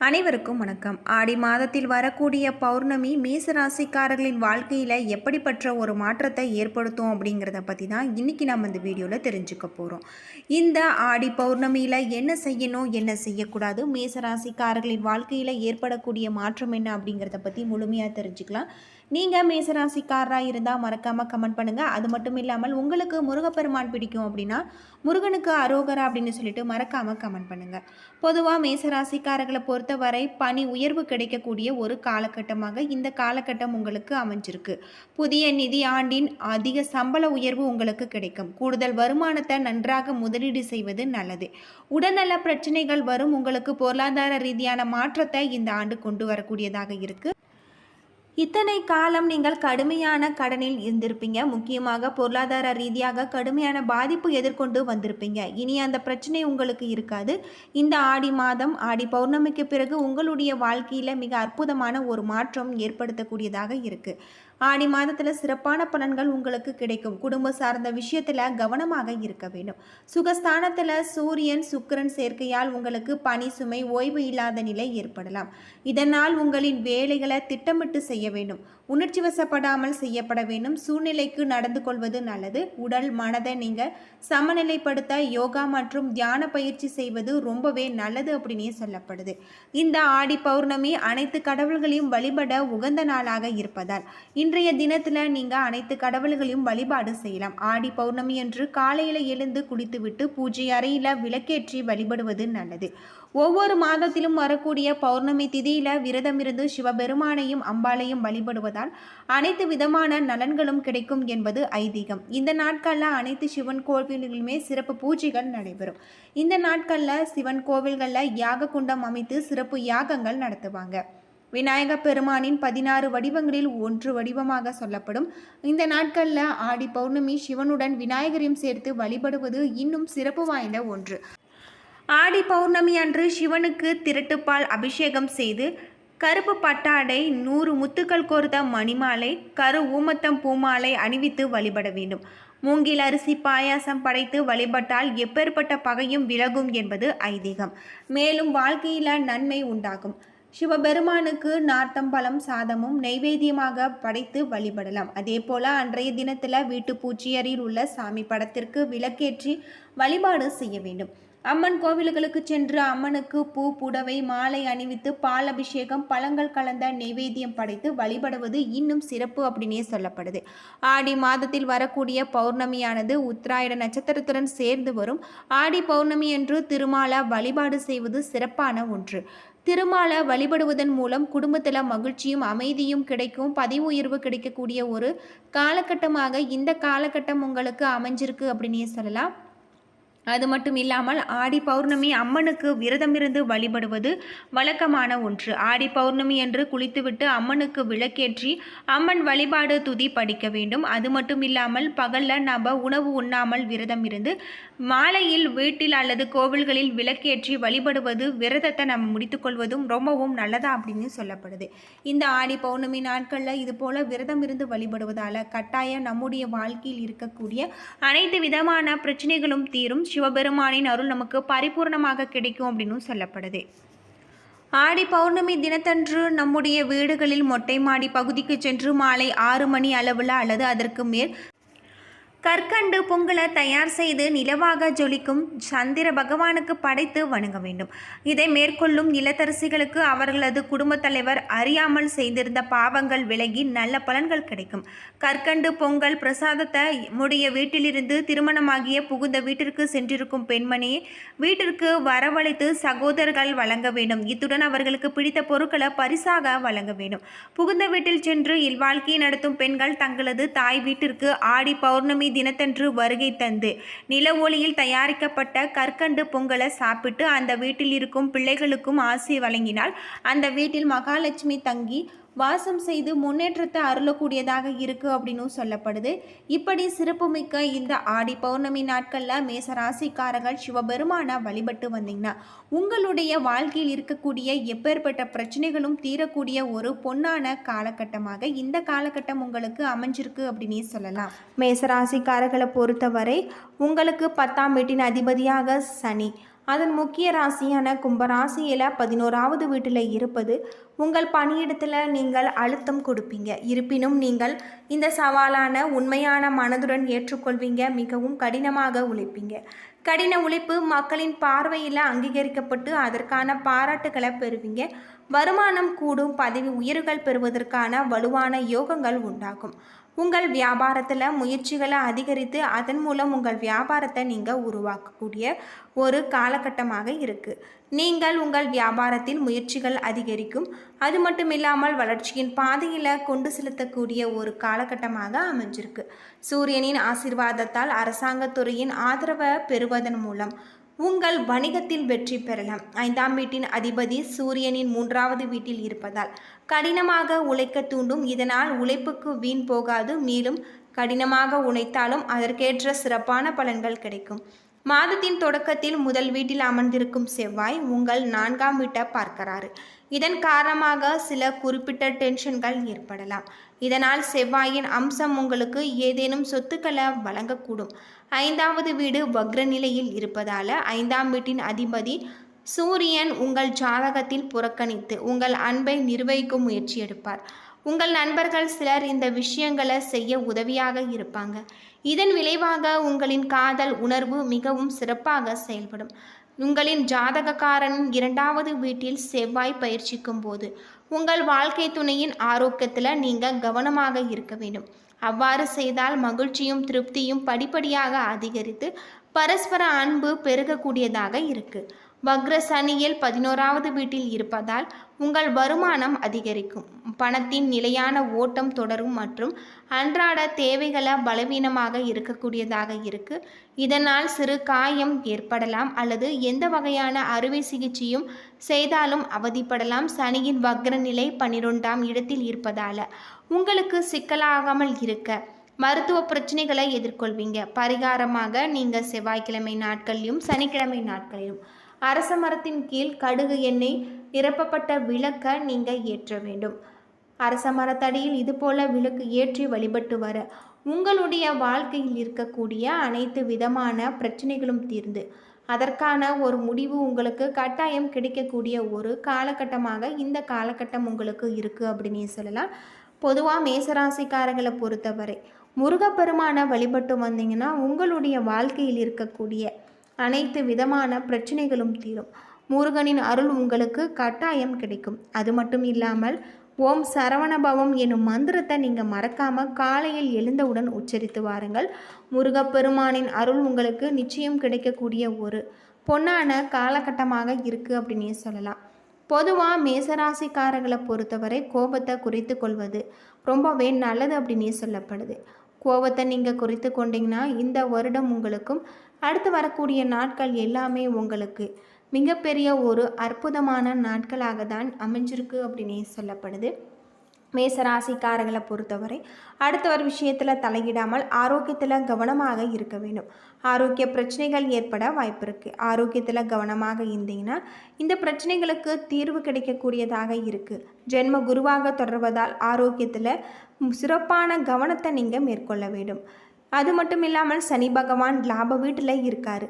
அனைவருக்கும் வணக்கம். ஆடி மாதத்தில் வரக்கூடிய பௌர்ணமி மேசராசிக்காரர்களின் வாழ்க்கையில் எப்படிப்பட்ட ஒரு மாற்றத்தை ஏற்படுத்தும் அப்படிங்கிறத பற்றி தான் இன்றைக்கி நம்ம இந்த வீடியோவில் தெரிஞ்சுக்க போகிறோம் இந்த ஆடி பௌர்ணமியில் என்ன செய்யணும் என்ன செய்யக்கூடாது மேசராசிக்காரர்களின் வாழ்க்கையில் ஏற்படக்கூடிய மாற்றம் என்ன அப்படிங்கிறத பற்றி முழுமையாக தெரிஞ்சுக்கலாம். நீங்கள் மேசராசிக்காரராக இருந்தால் மறக்காமல் கமெண்ட் பண்ணுங்கள் அது மட்டும் இல்லாமல் உங்களுக்கு முருகப்பெருமான் பிடிக்கும் அப்படின்னா முருகனுக்கு அரோகரா அப்படின்னு சொல்லிட்டு மறக்காமல் கமெண்ட் பண்ணுங்கள் பொதுவாக மேசராசிக்காரர்களை பொறுத்தவரை பணி உயர்வு கிடைக்கக்கூடிய ஒரு காலகட்டமாக இந்த காலகட்டம் உங்களுக்கு அமைஞ்சிருக்கு. புதிய நிதி ஆண்டின் அதிக சம்பள உயர்வு உங்களுக்கு கிடைக்கும். கூடுதல் வருமானத்தை நன்றாக முதலீடு செய்வது நல்லது. உடல்நல பிரச்சனைகள் வரும். உங்களுக்கு பொருளாதார ரீதியான மாற்றத்தை இந்த ஆண்டு கொண்டு வரக்கூடியதாக இருக்கு. இத்தனை காலம் நீங்கள் கடுமையான கடனில் இருந்திருப்பீங்க. முக்கியமாக பொருளாதார ரீதியாக கடுமையான பாதிப்பு எதிர்கொண்டு வந்திருப்பீங்க. இனி அந்த பிரச்சனை உங்களுக்கு இருக்காது. இந்த ஆடி மாதம் ஆடி பௌர்ணமிக்கு பிறகு உங்களுடைய வாழ்க்கையில் மிக அற்புதமான ஒரு மாற்றம் ஏற்படுத்தக்கூடியதாக இருக்குது ஆடி மாதத்தில் சிறப்பான பலன்கள் உங்களுக்கு கிடைக்கும். குடும்ப சார்ந்த விஷயத்தில் கவனமாக இருக்க வேண்டும். சுகஸ்தானத்தில் சூரியன் சுக்கிரன் சேர்க்கையால் உங்களுக்கு பனி சுமை ஓய்வு இல்லாத நிலை ஏற்படலாம். இதனால் உங்களின் வேலைகளை திட்டமிட்டு செய்ய வேண்டும். உணர்ச்சி வசப்படாமல் செய்யப்பட வேண்டும். சூழ்நிலைக்கு நடந்து கொள்வது நல்லது. உடல் மனதை நீங்கள் சமநிலைப்படுத்த யோகா மற்றும் தியான பயிற்சி செய்வது ரொம்பவே நல்லது அப்படின்னே சொல்லப்படுது. இந்த ஆடி பௌர்ணமி அனைத்து கடவுள்களையும் வழிபட உகந்த நாளாக இருப்பதால் இன்றைய தினத்தில் நீங்கள் அனைத்து கடவுள்களையும் வழிபாடு செய்யலாம். ஆடி பௌர்ணமி அன்று காலையில் எழுந்து குளித்துவிட்டு பூஜை அறையில் விளக்கேற்றி வழிபடுவது நல்லது. ஒவ்வொரு மாதத்திலும் வரக்கூடிய பௌர்ணமி திதியில் விரதமிருந்து சிவபெருமானையும் அம்பாளையும் வழிபடுவதால் அனைத்து விதமான நலன்களும் கிடைக்கும் என்பது ஐதீகம். இந்த நாட்களில் அனைத்து சிவன் கோவில்களுமே சிறப்பு பூஜைகள் நடைபெறும். இந்த நாட்களில் சிவன் கோவில்களில் யாக குண்டம் அமைத்து சிறப்பு யாகங்கள் நடத்துவாங்க. விநாயக பெருமானின் பதினாறு வடிவங்களில் ஒன்று வடிவமாக சொல்லப்படும். இந்த நாட்களில் ஆடி பௌர்ணமி சிவனுடன் விநாயகரையும் சேர்த்து வழிபடுவது இன்னும் சிறப்பு வாய்ந்த ஒன்று. ஆடி பௌர்ணமி அன்று சிவனுக்கு திரட்டுப்பால் அபிஷேகம் செய்து கருப்பு பட்டாடை நூறு முத்துக்கள் கோர்த்த மணிமாலை கரு ஊமத்தம் பூமாலை அணிவித்து வழிபட வேண்டும். மூங்கில் அரிசி பாயாசம் படைத்து வழிபட்டால் எப்பேற்பட்ட பகையும் விலகும் என்பது ஐதீகம். மேலும் வாழ்க்கையில் நன்மை உண்டாகும். சிவபெருமானுக்கு நார்த்தம்பழம் சாதமும் நைவேத்தியமாக படைத்து வழிபடலாம். அதே போல அன்றைய தினத்தில் வீட்டு பூச்சியரில் உள்ள சாமி படத்திற்கு விளக்கேற்றி வழிபாடு செய்ய வேண்டும். அம்மன் கோவில்களுக்கு சென்று அம்மனுக்கு பூ புடவை மாலை அணிவித்து பால் அபிஷேகம் பழங்கள் கலந்த நெய்வேத்தியம் படைத்து வழிபடுவது இன்னும் சிறப்பு அப்படின்னே சொல்லப்படுது. ஆடி மாதத்தில் வரக்கூடிய பௌர்ணமியானது உத்திராயட நட்சத்திரத்துடன் சேர்ந்து வரும். ஆடி பௌர்ணமி என்று திருமாலா வழிபாடு செய்வது சிறப்பான ஒன்று. திருமாலை வழிபடுவதன் மூலம் குடும்பத்தில் மகிழ்ச்சியும் அமைதியும் கிடைக்கும். பதிவு உயர்வு கிடைக்கக்கூடிய ஒரு காலகட்டமாக இந்த காலகட்டம் உங்களுக்கு அமைஞ்சிருக்கு அப்படின்னே சொல்லலாம். அது மட்டும் இல்லாமல் ஆடி பௌர்ணமி அம்மனுக்கு விரதமிருந்து வழிபடுவது வழக்கமான ஒன்று. ஆடி பௌர்ணமி என்று குளித்துவிட்டு அம்மனுக்கு விளக்கேற்றி அம்மன் வழிபாடு துதி படிக்க வேண்டும். அது மட்டும் இல்லாமல் பகலில் நாம் உணவு உண்ணாமல் விரதம் இருந்து மாலையில் வீட்டில் அல்லது கோவில்களில் விளக்கேற்றி வழிபடுவது விரதத்தை நம்ம முடித்துக்கொள்வதும் ரொம்பவும் நல்லதா அப்படின்னு சொல்லப்படுது. இந்த ஆடி பௌர்ணமி நாட்களில் இது போல விரதம் இருந்து வழிபடுவதால் கட்டாயம் நம்முடைய வாழ்க்கையில் இருக்கக்கூடிய அனைத்து விதமான பிரச்சனைகளும் தீரும். சிவபெருமானின் அருள் நமக்கு பரிபூர்ணமாக கிடைக்கும் அப்படின்னு சொல்லப்படுது. ஆடி பௌர்ணமி தினத்தன்று நம்முடைய வீடுகளில் மொட்டை மாடி பகுதிக்கு சென்று மாலை ஆறு மணி அளவில் அல்லது அதற்கு மேல் கற்கண்டு பொங்கலை தயார் செய்து நிலவாக ஜொலிக்கும் சந்திர பகவானுக்கு படைத்து வணங்க வேண்டும். இதை மேற்கொள்ளும் நிலத்தரசிகளுக்கு அவர்களது குடும்பத் தலைவர் அறியாமல் செய்திருந்த பாவங்கள் விலகி நல்ல பலன்கள் கிடைக்கும். கற்கண்டு பொங்கல் பிரசாதத்தை முடிய வீட்டிலிருந்து திருமணமாகிய புகுந்த வீட்டிற்கு சென்றிருக்கும் பெண்மணியை வீட்டிற்கு வரவழைத்து சகோதரர்கள் வழங்க வேண்டும். இத்துடன் அவர்களுக்கு பிடித்த பொருட்களை பரிசாக வழங்க வேண்டும். புகுந்த வீட்டில் சென்று இல்வாழ்க்கையை நடத்தும் பெண்கள் தங்களது தாய் வீட்டிற்கு ஆடி பௌர்ணமி தினத்தன்று வருகை தந்து. நில ஒளியில் தயாரிக்கப்பட்ட கற்கண்டு பொங்கலை சாப்பிட்டு அந்த வீட்டில் இருக்கும் பிள்ளைகளுக்கும் ஆசி வழங்கினால் அந்த வீட்டில் மகாலட்சுமி தங்கி வாசம் செய்து முன்னேற்றத்தை அருளக்கூடியதாக இருக்குது அப்படின்னு சொல்லப்படுது. இப்படி சிறப்புமிக்க இந்த ஆடி பௌர்ணமி நாட்களில் மேச ராசிக்காரர்கள் சிவபெருமானை வழிபட்டு வந்தீங்கன்னா உங்களுடைய வாழ்க்கையில் இருக்கக்கூடிய எப்பேற்பட்ட பிரச்சனைகளும் தீரக்கூடிய ஒரு பொன்னான காலகட்டமாக இந்த காலகட்டம் உங்களுக்கு அமைஞ்சிருக்கு அப்படின்னே சொல்லலாம். மேச ராசிக்காரர்களை பொறுத்தவரை உங்களுக்கு பத்தாம் வீட்டின் அதிபதியாக சனி அதன் முக்கிய ராசியான கும்பராசியில் பதினோராவது வீட்டில் இருப்பது உங்கள் பணியிடத்தில் நீங்கள் அழுத்தம் கொடுப்பீங்க. இருப்பினும் நீங்கள் இந்த சவாலான உண்மையான மனதுடன் ஏற்றுக்கொள்வீங்க. மிகவும் கடினமாக உழைப்பீங்க. கடின உழைப்பு மக்களின் பார்வையில் அங்கீகரிக்கப்பட்டு அதற்கான பாராட்டுகளை பெறுவீங்க. வருமானம் கூடும். பதவி உயர்வுகள் பெறுவதற்கான வலுவான யோகங்கள் உண்டாகும். உங்கள் வியாபாரத்தில் முயற்சிகளை அதிகரித்து அதன் மூலம் உங்கள் வியாபாரத்தை நீங்கள் உருவாக்கக்கூடிய ஒரு காலகட்டமாக இருக்குது நீங்கள் உங்கள் வியாபாரத்தில் முயற்சிகள் அதிகரிக்கும். அது மட்டும் இல்லாமல் வளர்ச்சியின் பாதையில் கொண்டு செலுத்தக்கூடிய ஒரு காலகட்டமாக அமைஞ்சிருக்கு. சூரியனின் ஆசிர்வாதத்தால் அரசாங்கத்துறையின் ஆதரவை பெறுவதன் மூலம் உங்கள் வணிகத்தில் வெற்றி பெறலாம். ஐந்தாம் வீட்டின் அதிபதி சூரியனின் மூன்றாவது வீட்டில் இருப்பதால் கடினமாக உழைக்க தூண்டும். இதனால் உழைப்புக்கு வீண் போகாது. மேலும் கடினமாக உழைத்தாலும் அதற்கேற்ற சிறப்பான பலன்கள் கிடைக்கும். மாதத்தின் தொடக்கத்தில் முதல் வீட்டில் அமர்ந்திருக்கும் செவ்வாய் உங்கள் நான்காம் வீட்டை பார்க்கிறாரு. இதன் காரணமாக சில குறிப்பிட்ட டென்ஷன்கள் ஏற்படலாம். இதனால் செவ்வாயின் அம்சம் உங்களுக்கு ஏதேனும் சொத்துக்களை வழங்கக்கூடும். ஐந்தாவது வீடு வக்ர நிலையில் இருப்பதால் ஐந்தாம் வீட்டின் அதிபதி சூரியன் உங்கள் ஜாதகத்தில் புறக்கணித்து உங்கள் அன்பை நிர்வகிக்கும் முயற்சி எடுப்பார். உங்கள் நண்பர்கள் சிலர் இந்த விஷயங்களை செய்ய உதவியாக இருப்பாங்க. இதன் விளைவாக உங்களின் காதல் உணர்வு மிகவும் சிறப்பாக செயல்படும். உங்களின் ஜாதகக்காரனின் இரண்டாவது வீட்டில் செவ்வாய் பயிற்சிக்கும் போது உங்கள் வாழ்க்கை துணையின் ஆரோக்கியத்தில் நீங்கள் கவனமாக இருக்க வேண்டும். அவ்வாறு செய்தால் மகிழ்ச்சியும் திருப்தியும் படிப்படியாக அதிகரித்து பரஸ்பர அன்பு பெருகக்கூடியதாக இருக்குது வக்ர சனியில் பதினோராவது வீட்டில் இருப்பதால் உங்கள் வருமானம் அதிகரிக்கும். பணத்தின் நிலையான ஓட்டம் தொடரும் மற்றும் அன்றாட தேவைகளை பலவீனமாக இருக்கக்கூடியதாக இருக்கு. இதனால் சிறு காயம் ஏற்படலாம் அல்லது எந்த வகையான அறுவை சிகிச்சையும் செய்தாலும் அவதிப்படலாம். சனியின் வக்ர நிலை பன்னிரெண்டாம் இடத்தில் இருப்பதால் உங்களுக்கு சிக்கலாகாமல் இருக்க மருத்துவ பிரச்சனைகளை எதிர்கொள்வீங்க. பரிகாரமாக நீங்கள் செவ்வாய்க்கிழமை நாட்களிலும் சனிக்கிழமை நாட்களிலும். அரச மரத்தின் கீழ் கடுகு எண்ணெய் நிரப்பப்பட்ட விளக்க நீங்கள் ஏற்ற வேண்டும். அரச மரத்தடியில் இதுபோல விளக்கு ஏற்றி வழிபட்டு வர உங்களுடைய வாழ்க்கையில் இருக்கக்கூடிய அனைத்து விதமான பிரச்சனைகளும் தீர்ந்து அதற்கான ஒரு முடிவு உங்களுக்கு கட்டாயம் கிடைக்கக்கூடிய ஒரு காலகட்டமாக இந்த காலகட்டம் உங்களுக்கு இருக்குது அப்படின்னு சொல்லலாம். பொதுவாக மேசராசிக்காரர்களை பொறுத்தவரை முருகப்பெருமானை வழிபட்டு வந்தீங்கன்னா உங்களுடைய வாழ்க்கையில் இருக்கக்கூடிய அனைத்து விதமான பிரச்சனைகளும் தீரும். முருகனின் அருள் உங்களுக்கு கட்டாயம் கிடைக்கும். அது மட்டும் இல்லாமல் ஓம் சரவணபவம் என்னும் மந்திரத்தை நீங்கள் மறக்காமல் காலையில் எழுந்தவுடன் உச்சரித்து வாருங்கள். முருகப்பெருமானின் அருள் உங்களுக்கு நிச்சயம் கிடைக்கக்கூடிய ஒரு பொன்னான காலகட்டமாக இருக்குது அப்படின்னே சொல்லலாம். பொதுவாக மேசராசிக்காரர்களை பொறுத்தவரை கோபத்தை குறைத்து கொள்வது ரொம்பவே நல்லது அப்படின்னே சொல்லப்படுது. கோபத்தை நீங்கள் குறைத்து கொண்டீங்கன்னா இந்த வருடம் உங்களுக்கும் அடுத்து வரக்கூடிய நாட்கள் எல்லாமே உங்களுக்கு மிகப்பெரிய ஒரு அற்புதமான நாட்களாக தான் அமைஞ்சிருக்கு அப்படின்னே சொல்லப்படுது. மேசராசிக்காரங்களை பொறுத்தவரை அடுத்த ஒரு விஷயத்தில் தலையிடாமல் ஆரோக்கியத்தில் கவனமாக இருக்க வேண்டும். ஆரோக்கிய பிரச்சனைகள் ஏற்பட வாய்ப்பு இருக்குது ஆரோக்கியத்தில் கவனமாக இருந்தீங்கன்னா இந்த பிரச்சனைகளுக்கு தீர்வு கிடைக்கக்கூடியதாக இருக்குது ஜென்ம குருவாக தொடர்வதால் ஆரோக்கியத்தில் சிறப்பான கவனத்தை நீங்கள் மேற்கொள்ள வேண்டும். அது மட்டும் இல்லாமல் சனி பகவான் லாப வீட்டில் இருக்கார்.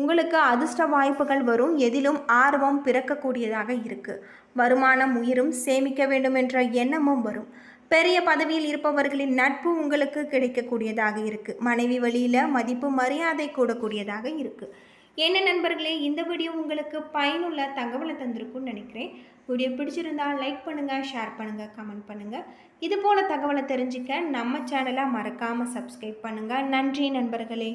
உங்களுக்கு அதிர்ஷ்ட வாய்ப்புகள் வரும். எதிலும் ஆர்வம் பிறக்கக்கூடியதாக இருக்குது வருமானம் உயிரும் சேமிக்க வேண்டும் என்ற எண்ணமும் வரும். பெரிய பதவியில் இருப்பவர்களின் நட்பு உங்களுக்கு கிடைக்கக்கூடியதாக இருக்குது மனைவி வழியில் மதிப்பு மரியாதை கூடக்கூடியதாக இருக்குது என்ன நண்பர்களே இந்த வீடியோ உங்களுக்கு பயனுள்ள தகவலை தந்திருக்கும்னு நினைக்கிறேன். வீடியோ பிடிச்சிருந்தால் லைக் பண்ணுங்கள் ஷேர் பண்ணுங்கள் கமெண்ட் பண்ணுங்கள் இது போல் தகவலை தெரிஞ்சுக்க நம்ம சேனலை மறக்காமல் சப்ஸ்கிரைப் பண்ணுங்கள் நன்றி நண்பர்களே.